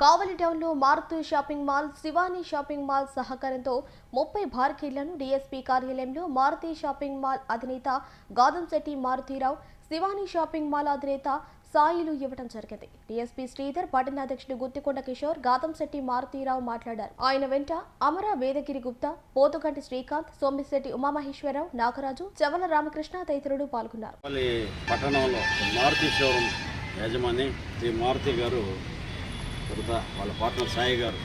కావలి టౌన్లో Maruti shopping mall Shivani shopping mall సహకారంతో ముప్పై బార్కీళ్ళను డీఎస్పీ కార్యాలయంలో మారుతి షాపింగ్ మాల్ అధినేత గాదంశెట్టి మారుతీరావు శివాని షాపింగ్ మాల్ అధినేత సాయిలు ఇవ్వడం జరిగింది. డీఎస్పీ శ్రీధర్ పట్టణాధ్యక్షుడు గుత్తికొండ కిషోర్ గాతంశెట్టి మారుతీరావు మాట్లాడారు. ఆయన వెంట అమర వేదగిరి గుప్తా పోతుగంటి శ్రీకాంత్ సోమిశెట్టి ఉమామహేశ్వరరావు నాగరాజు చవల రామకృష్ణ తదితరులు పాల్గొన్నారు. పట్టణంలో మారుతి షోరూమ్ యజమాని శ్రీ మారుతి గారు తర్వాత వాళ్ళ పార్ట్నర్ సాయి గారు.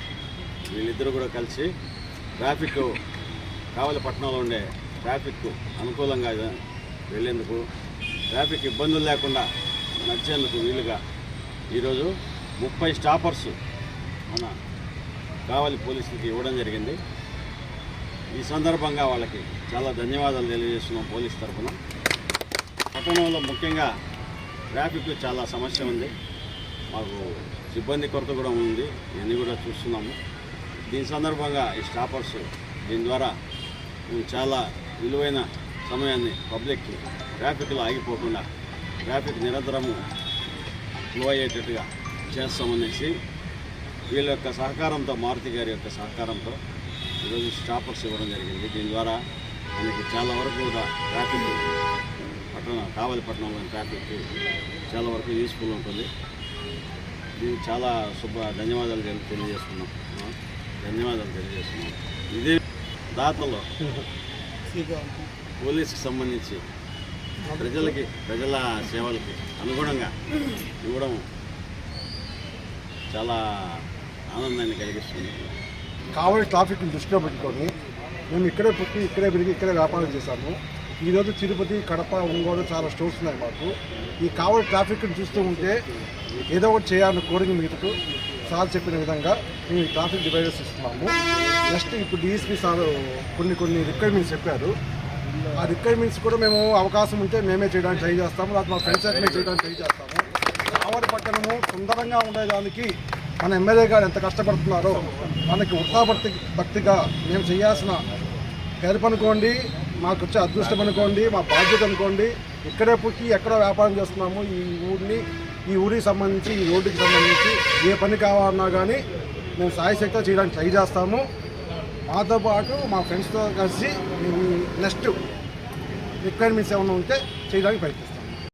వీళ్ళిద్దరూ కూడా కలిసి ట్రాఫిక్ కావలి పట్టణంలో ఉండే ట్రాఫిక్ అనుకూలంగా వెళ్ళేందుకు ట్రాఫిక్ ఇబ్బందులు లేకుండా నడిచేందుకు వీలుగా ఈరోజు ముప్పై స్టాపర్స్ మన కావలి పోలీసులకి ఇవ్వడం జరిగింది. ఈ సందర్భంగా వాళ్ళకి చాలా ధన్యవాదాలు తెలియజేస్తున్నాం పోలీస్ తరఫున. పట్టణంలో ముఖ్యంగా ట్రాఫిక్ చాలా సమస్య ఉంది. మాకు సిబ్బంది కొరత కూడా ఉంది ఇవన్నీ కూడా చూస్తున్నాము. దీని సందర్భంగా ఈ స్టాపర్స్ దీని ద్వారా మేము చాలా విలువైన సమయాన్ని పబ్లిక్కి ట్రాఫిక్లో ఆగిపోకుండా ట్రాఫిక్ నిరంతరము ఫ్లో అయ్యేటట్టుగా చేస్తామనేసి వీళ్ళ యొక్క సహకారంతో మారుతి గారి యొక్క సహకారంతో ఈరోజు స్టాపర్స్ ఇవ్వడం జరిగింది. దీని ద్వారా మనకి చాలా వరకు కూడా ట్రాఫిక్ పట్టణ కావలి పట్టణంలోని ట్రాఫిక్ చాలా వరకు యూస్ఫుల్ ఉంటుంది. దీనికి చాలా శుభ ధన్యవాదాలు తెలియజేస్తున్నాం. ధన్యవాదాలు తెలియజేస్తున్నాం. ఇదే దాతలో పోలీస్కి సంబంధించి ప్రజలకి ప్రజల సేవలకి అనుగుణంగా ఇవ్వడం చాలా ఆనందాన్ని కలిగిస్తుంది. కావాలి ట్రాఫిక్ని దృష్టిలో పెట్టుకొని మేము ఇక్కడే పుట్టి ఇక్కడే పెరిగి ఇక్కడే వ్యాపారం చేశాము. ఈరోజు తిరుపతి కడప ఒంగోలు చాలా స్టోర్స్ ఉన్నాయి మాకు. ఈ కావలి ట్రాఫిక్ని చూస్తూ ఉంటే ఏదో ఒకటి చేయాలని కోరిక మీకు సార్ చెప్పిన విధంగా మేము ఈ ట్రాఫిక్ డివైడర్స్ ఇస్తున్నాము. నెక్స్ట్ ఇప్పుడు డిఎస్పీ సార్ కొన్ని కొన్ని రిక్వైర్మెంట్స్ చెప్పారు. ఆ రిక్వైర్మెంట్స్ కూడా మేము అవకాశం ఉంటే మేమే చేయడానికి ట్రై చేస్తాము. లేకపోతే మా ఫ్రెండ్స్ అయితే చేయడానికి ట్రై చేస్తాము. కావలి పట్టణము సుందరంగా ఉండేదానికి మన ఎమ్మెల్యే గారు ఎంత కష్టపడుతున్నారో మనకి ఉత్సాహభక్తి భక్తిగా మేము చేయాల్సిన హెల్ప్ అనుకోండి. మాకు వచ్చే అదృష్టం అనుకోండి మా బాధ్యత అనుకోండి ఇక్కడే పుట్టి ఎక్కడో వ్యాపారం చేస్తున్నాము ఈ ఊరిని ఈ ఊరికి సంబంధించి ఈ రోడ్డుకి సంబంధించి ఏ పని కావాలన్నా కానీ మేము సాయి చేయడానికి ట్రై చేస్తాము. మాతో పాటు మా ఫ్రెండ్స్తో కలిసి మేము నెక్స్ట్ రిక్వైర్మెంట్స్ ఏమైనా ఉంటే చేయడానికి ప్రయత్నిస్తాం.